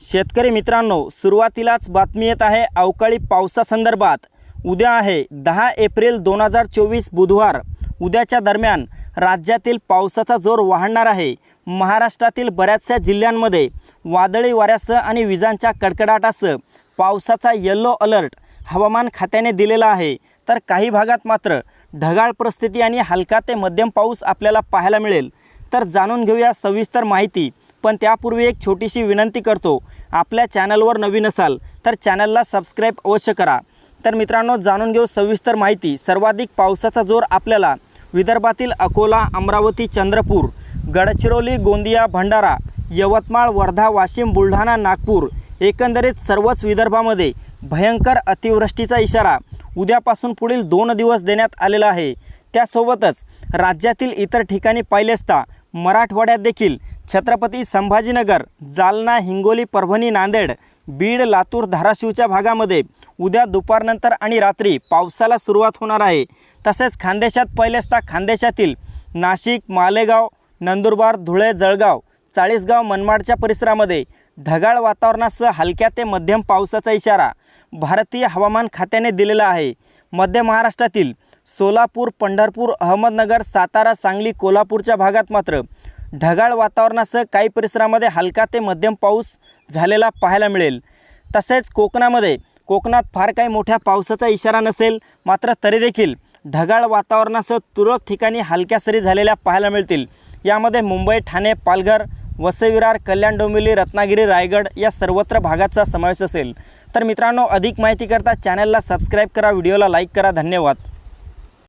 शेतकरी मित्रांनो सुरुवातीलाच बातमी येत आहे अवकाळी पावसासंदर्भात. उद्या आहे दहा एप्रिल दोन हजार चोवीस बुधवार. उद्याच्या दरम्यान राज्यातील पावसाचा जोर वाढणार आहे. महाराष्ट्रातील बऱ्याचशा जिल्ह्यांमध्ये वादळी वाऱ्यासह आणि विजांच्या कडकडाटासह पावसाचा येल्लो अलर्ट हवामान खात्याने दिलेला आहे. तर काही भागात मात्र ढगाळ परिस्थिती आणि हलका ते मध्यम पाऊस आपल्याला पाहायला मिळेल. तर जाणून घेऊया सविस्तर माहिती. पण त्यापूर्वी एक छोटीशी विनंती करतो आपल्या चॅनलवर नवीन असाल तर चॅनलला सबस्क्राईब अवश्य करा. तर मित्रांनो जाणून घेऊ सविस्तर माहिती. सर्वाधिक पावसाचा जोर आपल्याला विदर्भातील अकोला अमरावती चंद्रपूर गडचिरोली गोंदिया भंडारा यवतमाळ वर्धा वाशिम बुलढाणा नागपूर एकंदरीत सर्वच विदर्भामध्ये भयंकर अतिवृष्टीचा इशारा उद्यापासून पुढील दोन दिवस देण्यात आलेला आहे. त्यासोबतच राज्यातील इतर ठिकाणी पाहिले असता मराठवाड्यात देखील छत्रपती संभाजीनगर जालना हिंगोली परभणी नांदेड बीड लातूर धाराशिवच्या भागामध्ये उद्या दुपारनंतर आणि रात्री पावसाला सुरुवात होणार आहे. तसेच खानदेशात पहिले असता खानदेशातील नाशिक मालेगाव नंदुरबार धुळे जळगाव चाळीसगाव मनमाडच्या परिसरामध्ये ढगाळ वातावरणासह हलक्या ते मध्यम पावसाचा इशारा भारतीय हवामान खात्याने दिलेला आहे. मध्य महाराष्ट्रातील सोलापूर पंढरपूर अहमदनगर सातारा सांगली कोल्हापूरच्या भागात मात्र ढगाळ वातावरणासह काही परिसरामध्ये हलका ते मध्यम पाऊस झालेला पाहायला मिळेल. तसेच कोकणामध्ये कोकणात फार काही मोठ्या पावसाचा इशारा नसेल मात्र तरी देखील ढगाळ वातावरणासह तुरळक ठिकाणी हलक्या सरी झालेल्या पाहायला मिळतील. यामध्ये मुंबई ठाणे पालघर वसईविरार कल्याण डोंबिवली रत्नागिरी रायगड या सर्वत्र भागाचा समावेश असेल. तर मित्रांनो अधिक माहिती करता चॅनलला सबस्क्राईब करा व्हिडिओला लाईक करा. धन्यवाद.